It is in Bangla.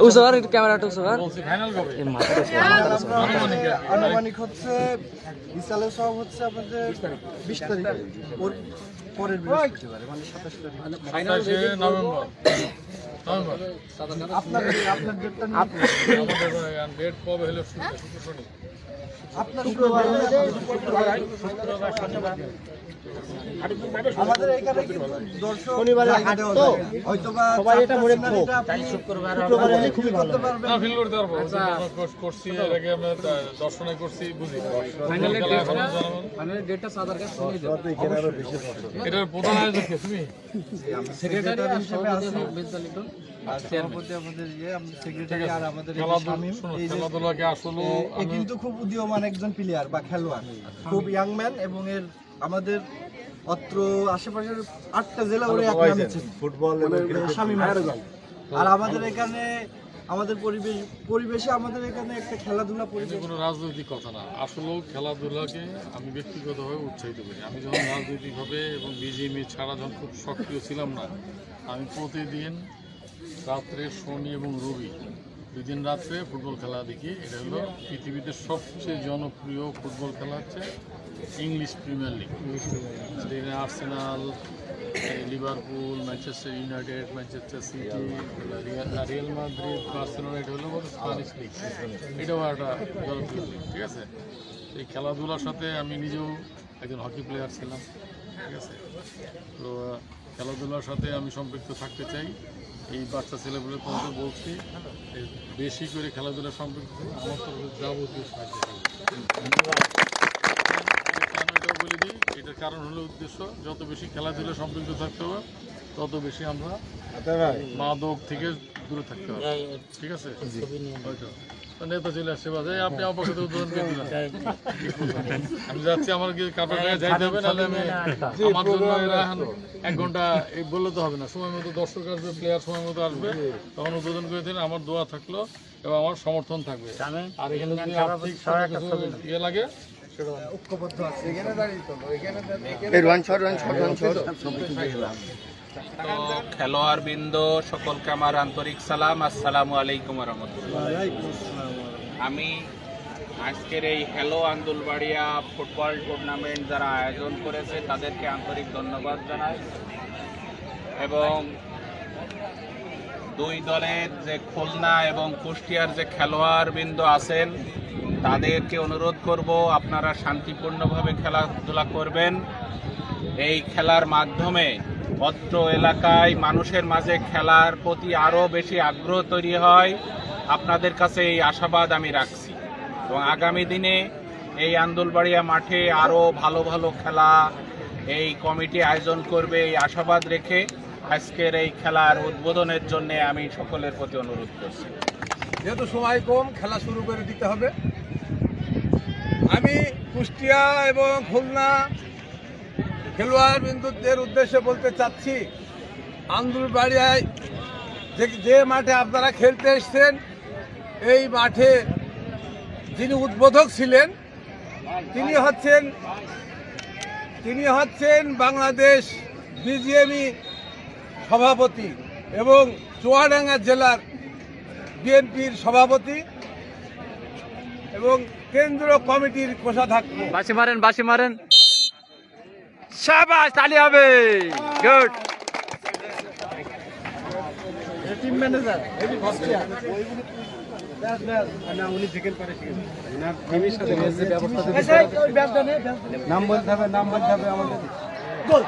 উসর ক্যামেরাটা উসর আনুমানিক হচ্ছে ইসালের সব হচ্ছে আপনাদের বিশ তারিখ। পরের মানে সাতাশ তারিখ। নভেম্বর। নভেম্বর। আপনার আপনার ডেটটা ডেট কবে হলো আমাদের এখানে সবাই এটা মনে শুক্রবার খুবই ভালো। করছি এর আগে আমরা দর্শনে করছি বুঝি। এটার প্রধান আয়োজক কে? তুমি? সেক্রেটারি হিসেবে আছি। আর আমাদের ইয়ে সেক্রেটারি আর আমাদের খেলাধুলা খেলাধুলাকে আসলে কিন্তু খুব উদীয়মান একজন প্লেয়ার বা খেলোয়াড়। খুব ইয়াং ম্যান এবং এর আমাদের অত্র আশেপাশের আটটা জেলা ওরে এক নামে চিনি। ফুটবল শামীম হাসান। আর আমাদের এখানে আমাদের পরিবেশ পরিবেশে আমাদের এখানে একটা খেলাধুলা পরিবেশ। কোনো রাজনৈতিক কথা না। আসলেও খেলাধুলাকে আমি ব্যক্তিগতভাবে উৎসাহিত করি। আমি যখন রাজনৈতিকভাবে এবং বিজিএমই ছাড়া যখন খুব সক্রিয় ছিলাম না আমি প্রতিদিন রাত্রে শনি এবং রবি দুই দিন রাত্রে ফুটবল খেলা দেখি, এটা হলো পৃথিবীতে সবচেয়ে জনপ্রিয় ফুটবল খেলা হচ্ছে ইংলিশ প্রিমিয়ার লিগ। সেখানে Arsenal, Liverpool, Manchester United, Manchester City, Real Madrid, Barcelona, এটা হলো স্প্যানিশ লিগ। এটাও একটা জনপ্রিয় লিগ, ঠিক আছে? এই খেলাধুলার সাথে আমি নিজেও একজন হকি প্লেয়ার ছিলাম, ঠিক আছে? তো খেলাধুলার সাথে আমি সম্পৃক্ত থাকতে চাই। এই বাচ্চা ছেলেগুলো তোমাদের বলছি এই বেশি করে খেলাধুলা সম্পর্কিত আমার তরফে যাবতীয় সাহায্য। কেন এটাও বলে দিই এটার কারণ হলো উদ্দেশ্য যত বেশি খেলাধুলা সম্পৃক্ত থাকতে হবে তত বেশি আমরা মাদক থেকে দূরে থাকতে হবে। ঠিক আছে? নেতা চলে আসছে বাজে আপনি আমার পক্ষে উদ্বোধন করে দিলেন। আমি যাচ্ছি আমার কি কাপড় গায়ে যাইতে হবে নাহলে আমি আমার জন্য এরা এখন এক ঘণ্টা এই বললে তো হবে না। সময় মতো দর্শক আসবে প্লেয়ার সময় মতো আসবে তখন উদ্বোধন করে দিলে আমার দোয়া থাকল এবং আমার সমর্থন থাকবে। আর এখানে যদি আর্থিক ইয়ে লাগে ঐক্যবদ্ধ আছে। তো খেলোয়াড় বৃন্দ সকলকে আমার আন্তরিক সালাম, আসসালামু আলাইকুম রহমতুল্লাহ। আমি আজকের এই হ্যালো আন্দুলবাড়িয়া ফুটবল টুর্নামেন্ট যারা আয়োজন করেছে, তাদেরকে আন্তরিক ধন্যবাদ জানাই। এবং দুই দলের যে খুলনা এবং কুষ্টিয়ার যে খেলোয়াড় বৃন্দ আছেন, তাদেরকে অনুরোধ করব, আপনারা শান্তিপূর্ণভাবে খেলাধুলা করবেন। এই খেলার মাধ্যমে অত্র এলাকায় মানুষের মাঝে খেলার প্রতি আরও বেশি আগ্রহ তৈরি হয়, আপনাদের কাছে এই আশাবাদ আমি রাখছি। এবং আগামী দিনে এই আন্দোলবাড়িয়া মাঠে আরও ভালো ভালো খেলা, এই কমিটি আয়োজন করবে এই আশাবাদ রেখে আজকের এই খেলার উদ্বোধনের জন্য আমি সকলের প্রতি অনুরোধ করছি। যেহেতু সময় কম, খেলা শুরু করে দিতে হবে। আমি কুষ্টিয়া এবং খুলনা খেলোয়াড় বিন্দুদের উদ্দেশ্যে বলতে চাচ্ছি আন্দুলবাড়িয়ায় যে যে মাঠে আপনারা খেলতে এসছেন, এই মাঠে যিনি উদ্বোধক ছিলেন, তিনি হচ্ছেন তিনি হচ্ছেন বাংলাদেশ বিজিএমই সভাপতি এবং চুয়াডাঙ্গা জেলার বিএনপির সভাপতি এবং কেন্দ্রীয় কমিটির কোষাধ্যক্ষ। বাসি মারেন বাসি মারেন। শাবাশ তালি হবে। গুড টিম ম্যানেজার নাম বলতে হবে নাম বলতে হবে আমাদের। গোল